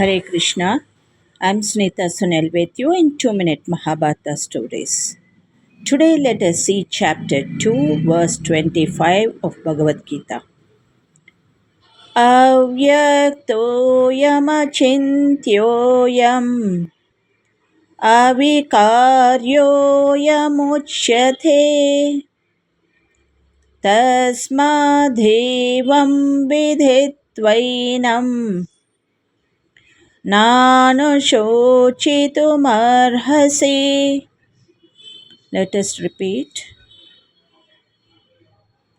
Hare Krishna. I'm Sunita Sunel with you in 2 Minute Mahabharata Stories. Today, let us see chapter 2, verse 25 of Bhagavad Gita. अव्यक्तोऽयमचिन्त्योऽयम् अविकार्योऽयमुच्यते तस्मादेवं विधित्वैनं Let us repeat.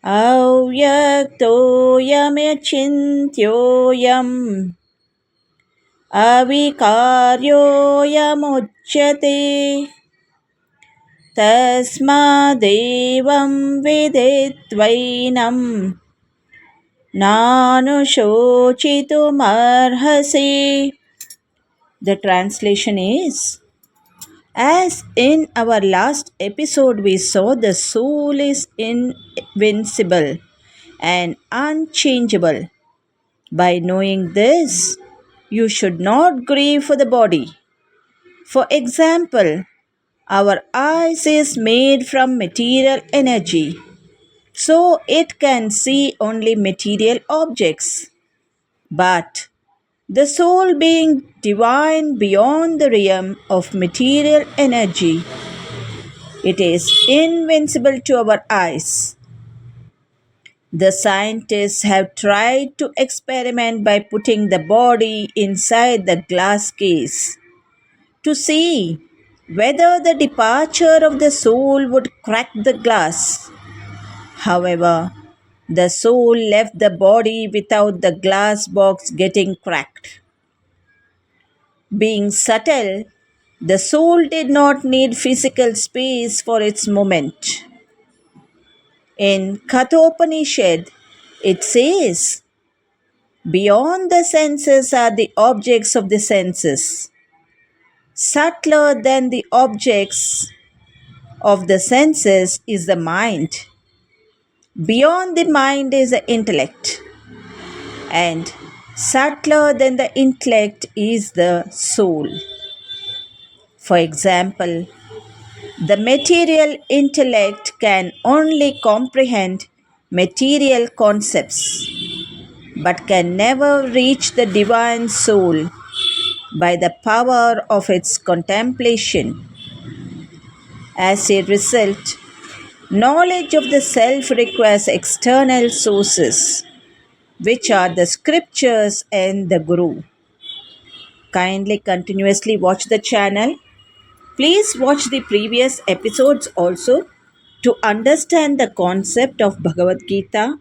अव्यक्तोऽयमचिन्त्योऽयम् अविकार्योऽयमुच्यते तस्मादेवं विदित्वैनं नानुशोचितुमर्हसि The translation is As in our last episode, we saw the soul is invincible and unchangeable. By knowing this, you should not grieve for the body. For example, our eyes is made from material energy, so it can see only material objects. But the soul being divine beyond the realm of material energy, it is invincible to our eyes. The scientists have tried to experiment by putting the body inside the glass case to see whether the departure of the soul would crack the glass. However, the soul left the body without the glass box getting cracked. Being subtle, the soul did not need physical space for its movement. In Kathopanishad, it says, Beyond the senses are the objects of the senses. Subtler than the objects of the senses is the mind. Beyond the mind is the intellect. And subtler than the intellect is the soul. For example, the material intellect can only comprehend material concepts, but can never reach the divine soul by the power of its contemplation. As a result, knowledge of the self requires external sources, which are the scriptures and the Guru. Kindly continuously watch the channel. Please watch the previous episodes also to understand the concept of Bhagavad Gita.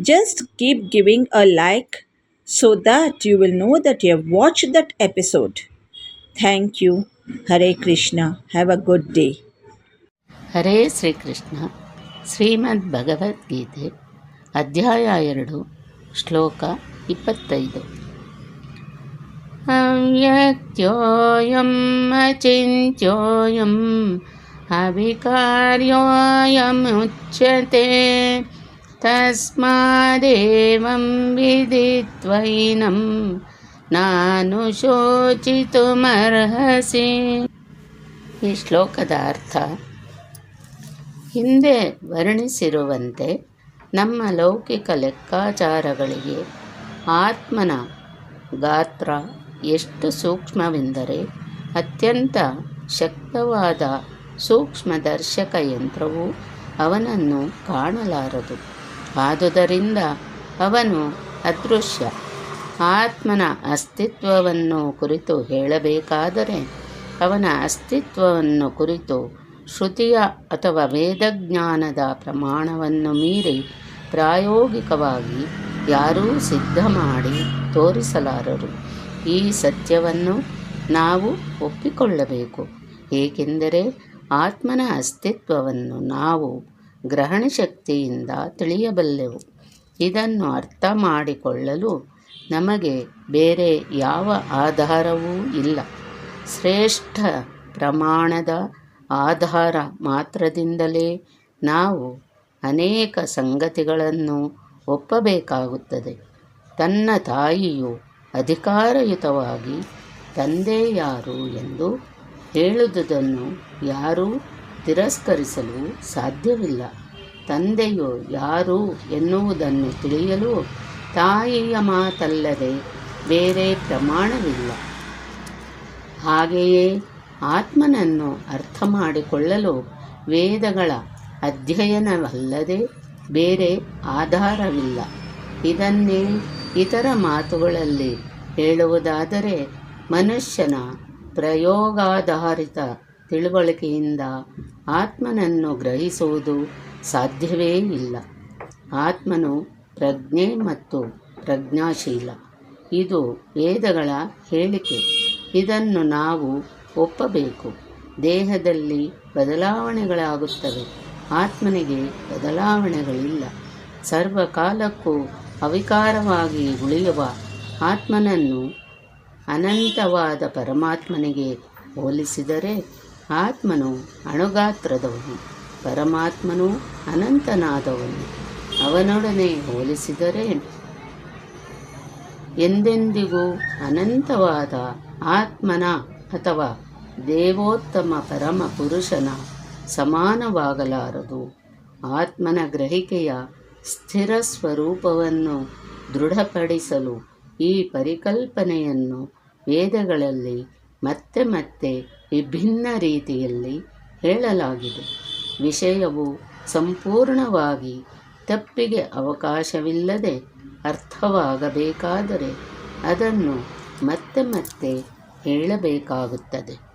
Just keep giving a like so that you will know that you have watched that episode. Thank you. Hare Krishna. Have a good day. ಹರೇ ಶ್ರೀಕೃಷ್ಣ. ಶ್ರೀಮದ್ ಭಗವದ್ಗೀತೆ ಅಧ್ಯಾಯ ಎರಡು, ಶ್ಲೋಕ ಇಪ್ಪತ್ತೈದು. ಅವ್ಯಕ್ತ್ಯೋಯಂ ಅಚಿಂತ್ಯೋಯಂ ಅವಿಕಾರ್ಯೋಯಮುಚ್ಯತೆ ತಸ್ಮಾದೇವಂ ವಿದಿತ್ವೈನಂ ನಾನು ಶೋಚಿತುಮರ್ಹಸಿ. ಈ ಶ್ಲೋಕದ ಅರ್ಥ ಹಿಂದೆ ವರ್ಣಿಸಿರುವಂತೆ ನಮ್ಮ ಲೌಕಿಕ ಲೆಕ್ಕಾಚಾರಗಳಿಗೆ ಆತ್ಮನ ಗಾತ್ರ ಎಷ್ಟು ಸೂಕ್ಷ್ಮವೆಂದರೆ ಅತ್ಯಂತ ಶಕ್ತವಾದ ಸೂಕ್ಷ್ಮದರ್ಶಕ ಯಂತ್ರವು ಅವನನ್ನು ಕಾಣಲಾರದು. ಆದುದರಿಂದ ಅವನು ಅದೃಶ್ಯ. ಆತ್ಮನ ಅಸ್ತಿತ್ವವನ್ನು ಕುರಿತು ಹೇಳಬೇಕಾದರೆ ಅವನ ಅಸ್ತಿತ್ವವನ್ನು ಕುರಿತು ಶ್ರುತಿಯ ಅಥವಾ ವೇದಜ್ಞಾನದ ಪ್ರಮಾಣವನ್ನು ಮೀರಿ ಪ್ರಾಯೋಗಿಕವಾಗಿ ಯಾರೂ ಸಿದ್ಧ ಮಾಡಿ ತೋರಿಸಲಾರರು. ಈ ಸತ್ಯವನ್ನು ನಾವು ಒಪ್ಪಿಕೊಳ್ಳಬೇಕು. ಏಕೆಂದರೆ ಆತ್ಮನ ಅಸ್ತಿತ್ವವನ್ನು ನಾವು ಗ್ರಹಣ ಶಕ್ತಿಯಿಂದ ತಿಳಿಯಬಲ್ಲೆವು. ಇದನ್ನು ಅರ್ಥ ಮಾಡಿಕೊಳ್ಳಲು ನಮಗೆ ಬೇರೆ ಯಾವ ಆಧಾರವೂ ಇಲ್ಲ. ಶ್ರೇಷ್ಠ ಪ್ರಮಾಣದ ಆಧಾರ ಮಾತ್ರದಿಂದಲೇ ನಾವು ಅನೇಕ ಸಂಗತಿಗಳನ್ನು ಒಪ್ಪಬೇಕಾಗುತ್ತದೆ. ತನ್ನ ತಾಯಿಯು ಅಧಿಕಾರಯುತವಾಗಿ ತಂದೆ ಯಾರು ಎಂದು ಹೇಳುವುದನ್ನು ಯಾರೂ ತಿರಸ್ಕರಿಸಲು ಸಾಧ್ಯವಿಲ್ಲ. ತಂದೆಯು ಯಾರು ಎನ್ನುವುದನ್ನು ತಿಳಿಯಲು ತಾಯಿಯ ಮಾತಲ್ಲದೆ ಬೇರೆ ಪ್ರಮಾಣವಿಲ್ಲ. ಹಾಗೆಯೇ ಆತ್ಮನನ್ನು ಅರ್ಥ ಮಾಡಿಕೊಳ್ಳಲು ವೇದಗಳ ಅಧ್ಯಯನವಲ್ಲದೆ ಬೇರೆ ಆಧಾರವಿಲ್ಲ. ಇದನ್ನೇ ಇತರ ಮಾತುಗಳಲ್ಲಿ ಹೇಳುವುದಾದರೆ, ಮನುಷ್ಯನ ಪ್ರಯೋಗಾಧಾರಿತ ತಿಳುವಳಿಕೆಯಿಂದ ಆತ್ಮನನ್ನು ಗ್ರಹಿಸುವುದು ಸಾಧ್ಯವೇ ಇಲ್ಲ. ಆತ್ಮನು ಪ್ರಜ್ಞೆ ಮತ್ತು ಪ್ರಜ್ಞಾಶೀಲ. ಇದು ವೇದಗಳ ಹೇಳಿಕೆ. ಇದನ್ನು ನಾವು ಒಪ್ಪಬೇಕು. ದೇಹದಲ್ಲಿ ಬದಲಾವಣೆಗಳಾಗುತ್ತವೆ. ಆತ್ಮನಿಗೆ ಬದಲಾವಣೆಗಳಿಲ್ಲ. ಸರ್ವಕಾಲಕ್ಕೂ ಅವಿಕಾರವಾಗಿ ಉಳಿಯುವ ಆತ್ಮನನ್ನು ಅನಂತವಾದ ಪರಮಾತ್ಮನಿಗೆ ಹೋಲಿಸಿದರೆ ಆತ್ಮನು ಅಣುಗಾತ್ರದವನು. ಪರಮಾತ್ಮನು ಅನಂತನಾದವನು. ಅವನೊಡನೆ ಹೋಲಿಸಿದರೆ ಎಂದೆಂದಿಗೂ ಅನಂತವಾದ ಆತ್ಮನ ಅಥವಾ ದೇವೋತ್ತಮ ಪರಮ ಪುರುಷನ ಸಮಾನವಾಗಲಾರದು. ಆತ್ಮನ ಗ್ರಹಿಕೆಯ ಸ್ಥಿರ ಸ್ವರೂಪವನ್ನು ದೃಢಪಡಿಸಲು ಈ ಪರಿಕಲ್ಪನೆಯನ್ನು ವೇದಗಳಲ್ಲಿ ಮತ್ತೆ ಮತ್ತೆ ವಿಭಿನ್ನ ರೀತಿಯಲ್ಲಿ ಹೇಳಲಾಗಿದೆ. ವಿಷಯವು ಸಂಪೂರ್ಣವಾಗಿ ತಪ್ಪಿಗೆ ಅವಕಾಶವಿಲ್ಲದೆ ಅರ್ಥವಾಗಬೇಕಾದರೆ ಅದನ್ನು ಮತ್ತೆ ಮತ್ತೆ ಹೇಳಬೇಕಾಗುತ್ತದೆ.